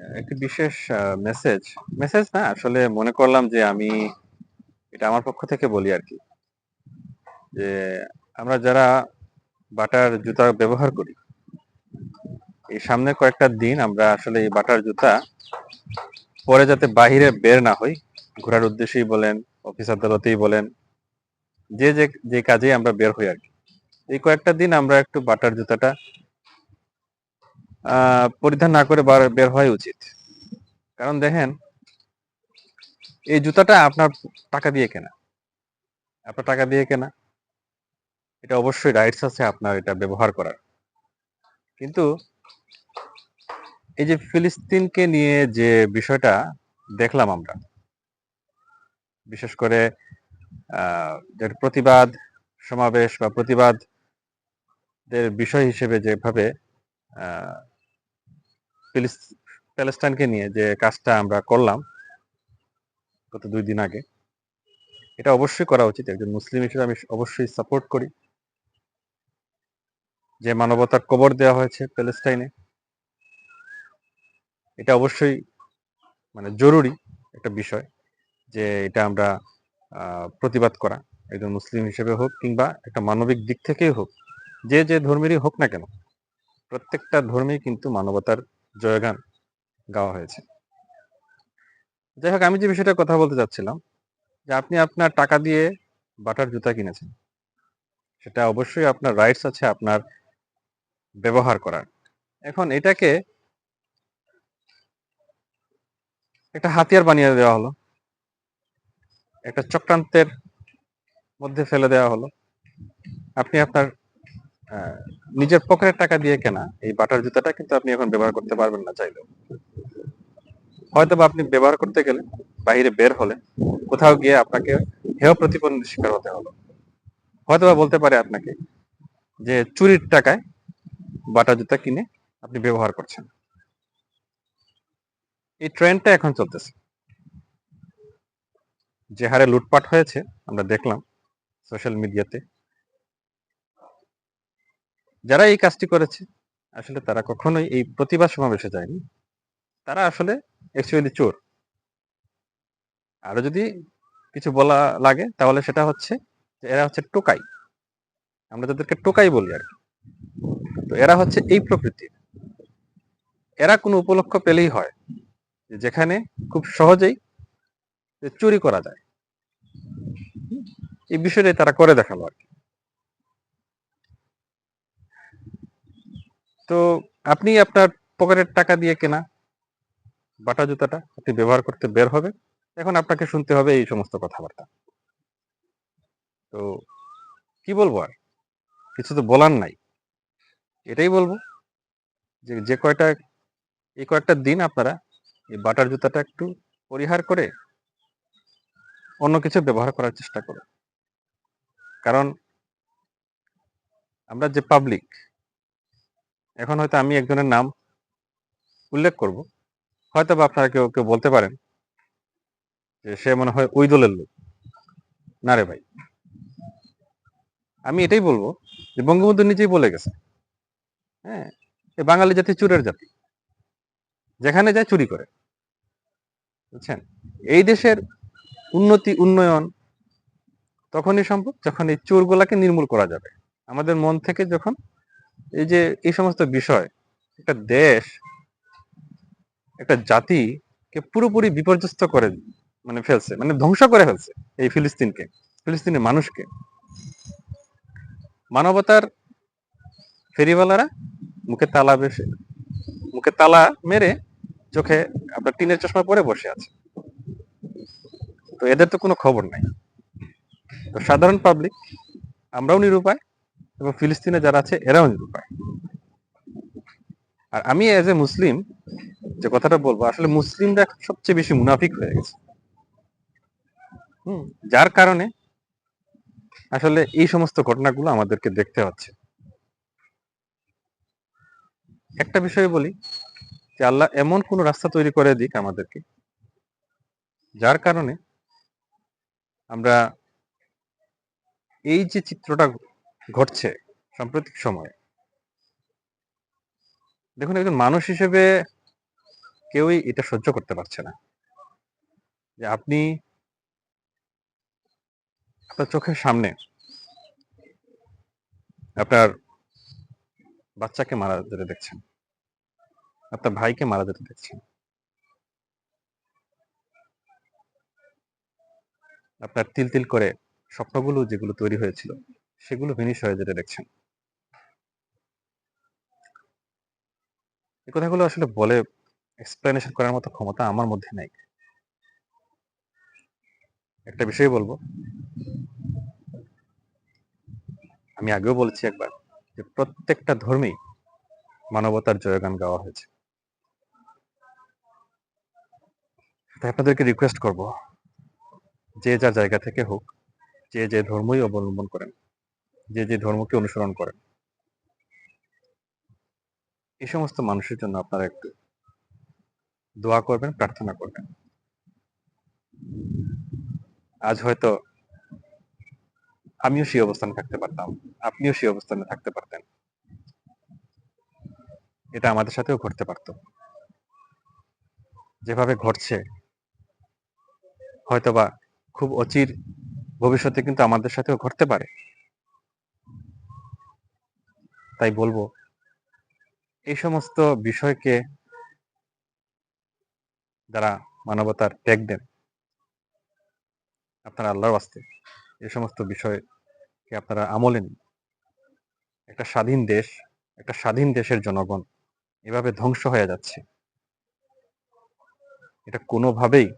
একটি বিশেষ message, message না আসলে মনে করলাম যে আমি এটা আমার পক্ষ থেকে বলি আর কি যে আমরা যারা বাটার জুতা ব্যবহার করি এই সামনে কয়েকটা দিন আমরা আসলে এই বাটার জুতা পরে যাতে বাহিরে বের না হই, ঘোরার উদ্দেশ্যেই বলেন, অফিস আদালতেই বলেন, যে, যে, যে কাজেই আমরা বের হই আর কি এই কয়েকটা দিন আমরা একটু বাটার জুতাটা পরিধান না করে বার হওয়াই উচিত। কারণ দেখেন, এই জুতাটা আপনার টাকা দিয়ে কেনা। আপনার টাকা দিয়ে কেনা। এটা অবশ্যই রাইটস আছে আপনার এটা ব্যবহার করার। কিন্তু এই যে ফিলিস্তিনকে নিয়ে যে বিষয়টা দেখলাম আমরা, বিশেষ করে প্রতিবাদ সমাবেশ বা প্রতিবাদের বিষয় হিসেবে যেভাবে প্যালেস্টাইনকে নিয়ে যে কাজটা আমরা করলাম গত দুই দিন আগে। এটা অবশ্যই করা উচিত। একজন মুসলিম হিসেবে আমি অবশ্যই সাপোর্ট করি। যে মানবতার কবর দেওয়া হয়েছে প্যালেস্টাইনে। এটা অবশ্যই মানে জরুরি একটা বিষয় যে এটা আমরা প্রতিবাদ করা। একজন মুসলিম হিসেবে হোক কিংবা একটা মানবিক দিক থেকেই হোক। যে, যে ধর্মেরই হোক না কেন? প্রত্যেকটা ধর্মেই কিন্তু মানবতার জয়গান গাওয়া হয়েছে। যাই হোক আমি যে বিষয়টা কথা বলতে চাচ্ছিলাম, যে আপনি আপনার টাকা দিয়ে বাটার জুতা কিনেছেন। সেটা অবশ্যই আপনার রাইটস আছে, আপনার ব্যবহার করার। এখন এটাকে একটা হাতিয়ার বানিয়ে দেওয়া হলো। একটা চক্রান্তের মধ্যে ফেলে দেওয়া হলো। আপনি আপনার নিজের পকেটের টাকা দিয়ে কেনা এই বাটার জুতাটা কিন্তু আপনি এখন ব্যবহার করতে পারবেন না চাইলেও। হয়তোবা আপনি ব্যবহার করতে গেলে, বাহিরে বের হলে কোথাও গিয়ে আপনাকে হেয় প্রতিপন্নের শিকার হতে হলো। হয়তোবা বলতে পারে আপনাকে যে চুরির টাকায় বাটা জুতা কিনে আপনি ব্যবহার করছেন। এই ট্রেন্ডটা এখন চলতেছে। যে হারে লুটপাট হয়েছে আমরা দেখলাম সোশ্যাল মিডিয়াতে। যারা এই কাজটি করেছে, আসলে তারা কখনোই এই প্রতিবাদ সমাবেশে যায়নি। তারা আসলে অ্যাকচুয়ালি চোর। আরও যদি কিছু বলা লাগে, তাহলে সেটা হচ্ছে যে এরা হচ্ছে টোকাই। আমরা তাদেরকে টোকাই বলি আরকি। তো এরা হচ্ছে এই প্রকৃতির। এরা কোনো উপলক্ষ পেলেই হয়। যেখানে খুব সহজেই চুরি করা যায়। এই বিষয়টাই তারা করে দেখাল আরকি। তো আপনি আপনার পকেটের টাকা দিয়ে কেনা বাটা জুতাটা আপনি ব্যবহার করতে বের হবেন। এখন আপনাকে শুনতে হবে এই সমস্ত কথাবার্তা। তো কি বলব আর? কিছু তো বলার নাই। এটাই বলব যে, যে কয়টা এই কয়েকটা দিন আপনারা এই বাটার জুতাটা একটু পরিহার করে অন্য কিছু ব্যবহার করার চেষ্টা করুন। কারণ আমরা যে পাবলিক এখন হয়তো আমি একজনের নাম উল্লেখ করব। হয়তোবা আপনারা কেউ, কেউ বলতে পারেন যে সে মনে হয় ওই দলের লোক। না রে ভাই। আমি এটাই বলব যে বঙ্গবন্ধু নিজেই বলে গেছে। হ্যাঁ? বাঙালি জাতি চুরের জাতি। যেখানে যায় চুরি করে। বুঝছেন? এই দেশের উন্নতি উন্নয়ন তখনই সম্ভব যখন এই চোরগুলাকে নির্মূল করা যাবে। আমাদের মন থেকে যখন এই যে এই সমস্ত বিষয় একটা দেশ একটা জাতিকে পুরোপুরি বিপর্যস্ত করে মানে ফেলছে। মানে ধ্বংস করে ফেলছে এই ফিলিস্তিনকে, ফিলিস্তিনের মানুষকে। মানবতার ফেরিওয়ালারা মুখে তালা বেসে মুখে তালা মেরে চোখে আপনার টিনের চশমা পরে বসে আছে। তো এদের তো কোনো খবর নাই। তো সাধারণ পাবলিক আমরাও নিরুপায় এবং ফিলিস্তিনে যারা আছে, এরাও নিরুপায়। আর আমি এজ এ মুসলিম যে কথাটা বলব, আসলে মুসলিমরা সবচেয়ে বেশি মুনাফিক হয়ে গেছে। যার কারণে আসলে এই সমস্ত ঘটনাগুলো আমাদেরকে দেখতে হচ্ছে। একটা বিষয় বলি, যে আল্লাহ এমন কোন রাস্তা তৈরি করে দিক আমাদেরকে, যার কারণে আমরা এই যে চিত্রটা ঘটছে সাম্প্রতিক সময়ে। দেখুন, একজন মানুষ হিসেবে কেউই এটা সহ্য করতে পারছে না। যে আপনি আপনার চোখের সামনে আপনার বাচ্চাকে মারা যেতে দেখছেন, আপনার ভাইকে মারা যেতে দেখছেন, আপনার তিল তিল করে স্বপ্নগুলো যেগুলো তৈরি হয়েছিল সেগুলো ফিনিশ হয়ে যেতে দেখছেন এই কথাগুলো আসলে বলে এক্সপ্লেনেশন করার মতো ক্ষমতা আমার মধ্যে নাই। একটা বিষয় বলব। আমি আগেও বলেছি একবার যে প্রত্যেকটা ধর্মেই মানবতার জয়গান গাওয়া হয়েছে। তাই আপনাদেরকে রিকোয়েস্ট করব, যে যার জায়গা থেকে হোক, যে যে ধর্মই অবলম্বন করেন যে যে ধর্মকে অনুসরণ করেন। এই সমস্ত মানুষের জন্য আপনারা একটু দোয়া করবেন, প্রার্থনা করবেন। আজ হয়তো আমিও সেই অবস্থানে থাকতে পারতাম, আপনিও সেই অবস্থানে থাকতে পারতেন। এটা আমাদের সাথেও ঘটতে পারত। যেভাবে ঘটছে, হয়তোবা খুব অচির ভবিষ্যতে কিন্তু আমাদের সাথেও ঘটতে পারে। তাই বলব। এই সমস্ত বিষয়কে যারা মানবতার ত্যাগ দেন, আপনারা আল্লাহর বাস্তে এই সমস্ত বিষয়কে আপনারা আমলে নিন। একটা স্বাধীন দেশ, একটা স্বাধীন দেশের জনগণ এভাবে ধ্বংস হয়ে যাচ্ছে। এটা কোনোভাবেই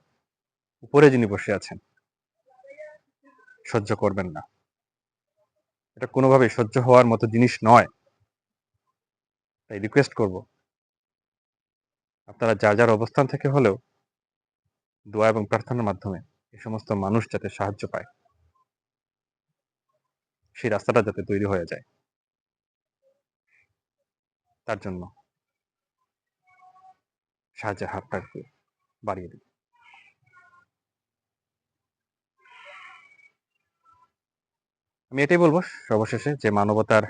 উপরে যিনি বসে আছেন, সহ্য করবেন না। এটা কোনোভাবেই সহ্য হওয়ার মতো জিনিস নয়। তাই রিকোয়েস্ট করব। আপনারা যার যার অবস্থান থেকে হলেও দোয়া এবং প্রার্থনার মাধ্যমে এই সমস্ত মানুষ যাতে সাহায্য পায়। সেই রাস্তাটা যাতে তৈরি হয়ে যায়। তার জন্য সাহায্যের হাতটা একটু বাড়িয়ে দিন আমি এটাই বলব সর্বশেষে যে মানবতার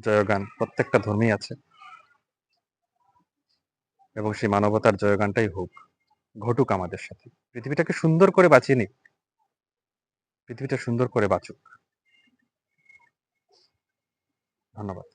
জয়গান প্রত্যেকটা ধর্মেই আছে। এবং সেই মানবতার জয়গানটাই হোক, ঘটুক আমাদের সাথে। পৃথিবীটাকে সুন্দর করে বাঁচিয়ে নিক। পৃথিবীটা সুন্দর করে বাঁচুক। ধন্যবাদ।